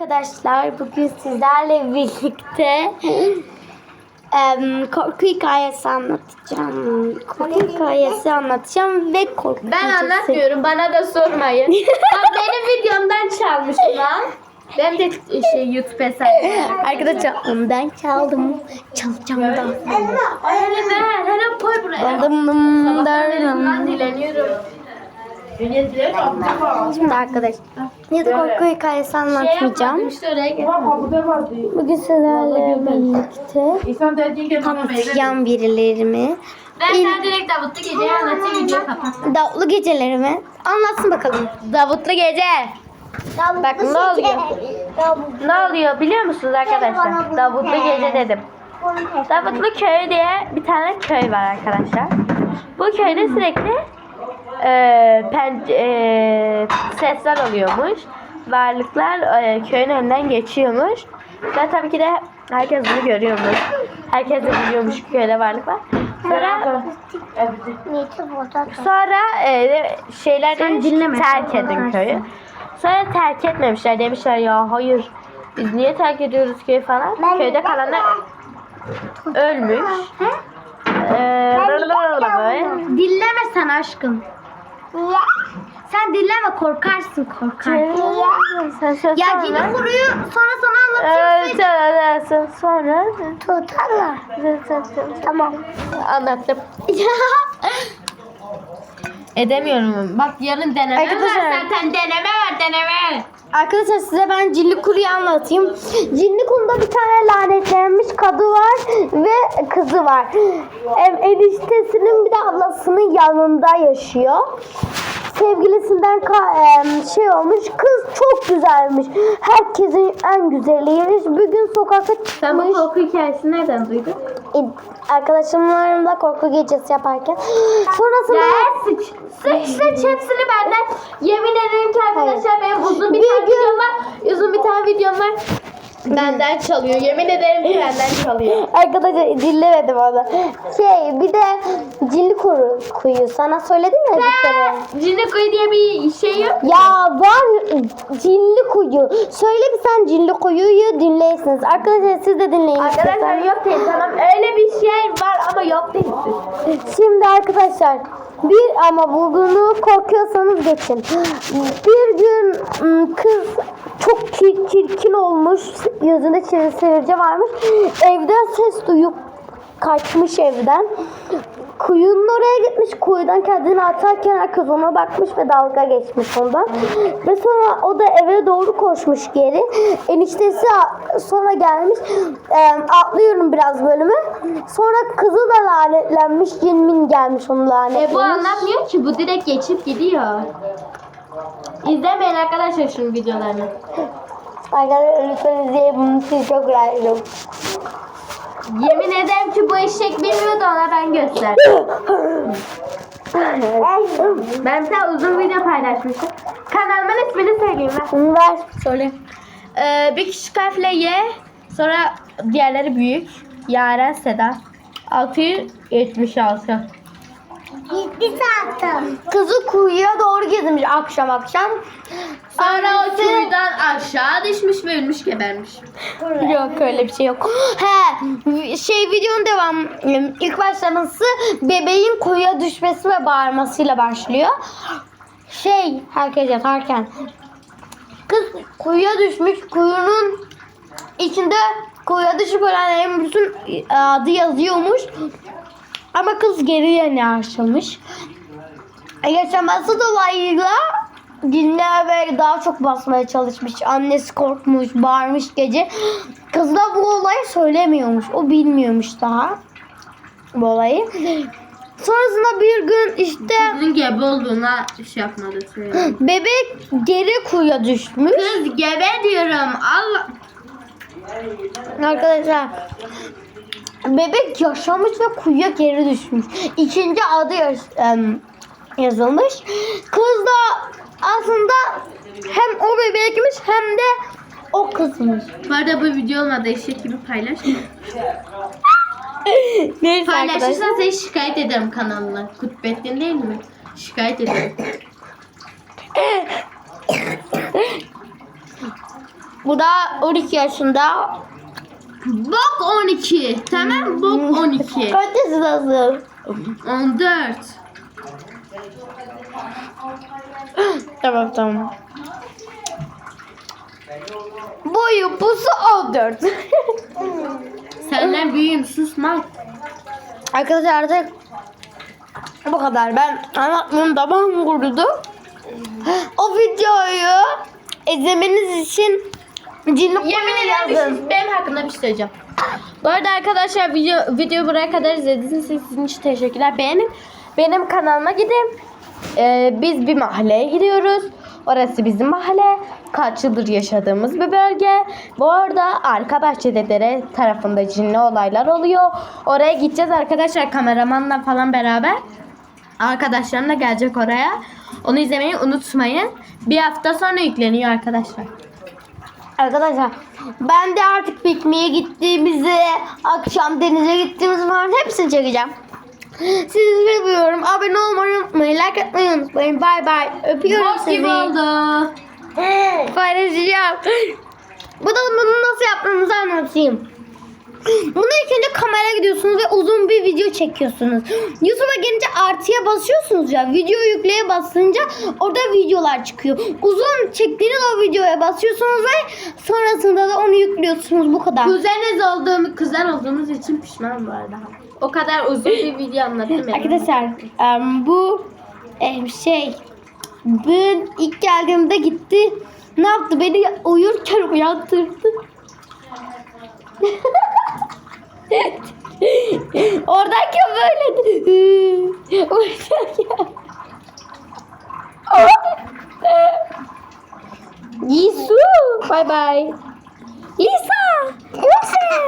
Arkadaşlar bugün sizlerle birlikte em, korku hikayesi anlatacağım. Korku hikayesi anlatacağım ve korku Ben anlatmıyorum. Bana da sormayın. Benim videomdan çalmış lan. Ben de şey YouTube hesabı. Arkadaşlar ondan çaldım. Çalacağım da. Öyle ver. Hele koy buraya. Dım dım Ben darım. dileniyorum. Şimdi arkadaşlar ya da korku hikayesi Şey anlatmayacağım. Bugün sizlerle birlikte tanıtacağım birilerimi. Ben sana direkt Davutlu geceyi anlatayım kapat. Davutlu gecelerimi anlatsın bakalım. Davutlu gece. Bak ne oluyor? Ne oluyor biliyor musunuz arkadaşlar? Davutlu gece dedim. Davutlu köy diye bir tane köy var arkadaşlar. Bu köyde sürekli e, pen, e, sesler oluyormuş. Varlıklar e, köyün önünden geçiyormuş. Ve tabii ki de herkes bunu görüyormuş. Herkes de biliyormuş ki köyde varlık var. Sonra Sonra e, şeyler demiş terk edin köyü. Sonra terk etmemişler demişler ya hayır biz niye terk ediyoruz köyü falan. Köyde kalanlar ölmüş. Ee, böyle. Dilleme sen aşkım. Sen dilleme korkarsın korkar. Sen söyle Ya yine soruyu sonra sana anlatayım. evet, sonra Tutarlar. Tamam. anlattım. Edemiyorum. Bak yarın deneme Arkadaşlar- var zaten deneme var deneme. Arkadaşlar size ben Cinli Kuru'yu anlatayım. Cinli Kuru'da bir tane lanetlenmiş kadı var ve kızı var. Eniştesinin bir de ablasının yanında yaşıyor. Sevgilisinden şey olmuş. Kız çok güzelmiş. Herkesin en güzeliymiş. Bir gün sokakta Sen bu çıkmış. korku hikayesini nereden duydun? Arkadaşlarımla korku gecesi yaparken. Sonrasında Ya sıç. Sıç sıç hepsini benden. Yemin ederim ki arkadaşlar benim videom var. Uzun bir tane videom var. Benden çalıyor. Yemin ederim ki benden çalıyor. Arkadaşlar dinlemedim onu. Şey bir de cinli kuru kuyu sana söyledim ya bir kere. Cinli kuyu diye bir şey yok. Ya var cinli kuyu. Söyle bir sen cinli kuyuyu dinleyesiniz. Arkadaşlar siz de dinleyin. Arkadaşlar istiyorsanız. yok değil tamam. Öyle bir şey var ama yok değil. Şimdi arkadaşlar bir ama bunu korkuyorsanız geçin. Bir gün ım, kız çok çir- çirkin olmuş. Yüzünde çivili sivilce varmış. Evden ses duyup kaçmış evden. Kuyunun oraya gitmiş. Kuyudan kendini atarken kız ona bakmış ve dalga geçmiş ondan. Ve sonra o da eve doğru koşmuş geri. Eniştesi sonra gelmiş. Ee, atlıyorum biraz bölümü. Sonra kızı da lanetlenmiş. Cinmin gelmiş onu lanetlemiş. E bu anlatmıyor ki bu direkt geçip gidiyor. İzlemeyin arkadaşlar şunun videolarını. Arkadaşlar lütfen izleyin. İçin çok razıyım. Yemin ederim ki bu eşek bilmiyordu ona ben gösterdim. Ben bir tane uzun video paylaşmıştım. Kanalımın ismini söyleyeyim ben. Ver. Söyle. Ee, bir küçük harfle Y. Sonra diğerleri büyük. Yaren Seda. 676. Kızı kuyuya doğru gezmiş akşam akşam. Sonra o kuyudan aşağı düşmüş ve ölmüş gebermiş. Yok öyle bir şey yok. He şey videonun devam ilk başlaması bebeğin kuyuya düşmesi ve bağırmasıyla başlıyor. Şey herkes yatarken kız kuyuya düşmüş kuyunun içinde kuyuya düşüp ölenlerin bütün adı yazıyormuş. Ama kız geri yeni aşılmış. Yaşaması dolayıyla dinle ve daha çok basmaya çalışmış. Annesi korkmuş, bağırmış gece. Kız da bu olayı söylemiyormuş. O bilmiyormuş daha bu olayı. Sonrasında bir gün işte Kızın gebe olduğuna şey yapmadı söyleyeyim. bebek geri kuyuya düşmüş. Kız gebe diyorum. Allah. Arkadaşlar bebek yaşamış ve kuyuya geri düşmüş. İkinci adı yaz- yazılmış. Kız da aslında hem o bebekmiş hem de o kızmış. Bu arada bu video olmadı eşek gibi paylaş. Neyse Paylaşırsan seni şikayet ederim kanalına. Kutbettin değil mi? Şikayet ederim. Bu da 12 yaşında. Bok 12. Tamam bok 12. Kaç yaşındasın? 14. tamam tamam. Boyu pusu 14. Senden büyüğüm susma. Arkadaşlar artık bu kadar. Ben anlatmam tamam kurudu. O videoyu izlemeniz için cinli Yemin ederim bir şey- benim hakkında bir şey söyleyeceğim. Bu arada arkadaşlar video video buraya kadar izlediğiniz için sizin için teşekkürler. Benim benim kanalıma gidin. Ee, biz bir mahalleye gidiyoruz. Orası bizim mahalle. Kaç yıldır yaşadığımız bir bölge. Bu arada arka bahçede dere tarafında cinli olaylar oluyor. Oraya gideceğiz arkadaşlar kameramanla falan beraber. Arkadaşlarım da gelecek oraya. Onu izlemeyi unutmayın. Bir hafta sonra yükleniyor arkadaşlar. Arkadaşlar ben de artık pikniğe gittiğimizi, akşam denize gittiğimizi falan hepsini çekeceğim. Sizi seviyorum. Abone olmayı unutmayın. Like atmayı unutmayın. Bay bay. Öpüyorum Bok sizi. gibi oldu. Paylaşacağım. Bu da bunu nasıl yaptığımızı anlatayım. Bunu ilk önce kameraya gidiyorsunuz ve uzun bir video çekiyorsunuz. YouTube'a gelince artıya basıyorsunuz ya. Video yükleye basınca orada videolar çıkıyor. Uzun çektiğiniz o videoya basıyorsunuz ve sonrasında da onu yüklüyorsunuz. Bu kadar. Kuzeniz olduğum, kuzen olduğumuz için pişman bu arada. O kadar uzun bir video anlattım yani. Arkadaşlar em, bu em, şey ben ilk geldiğimde gitti. Ne yaptı? Beni uyurken uyandırdı. Oradaki böyle. Oradaki. Yisu. Bye bye. Lisa. Lisa.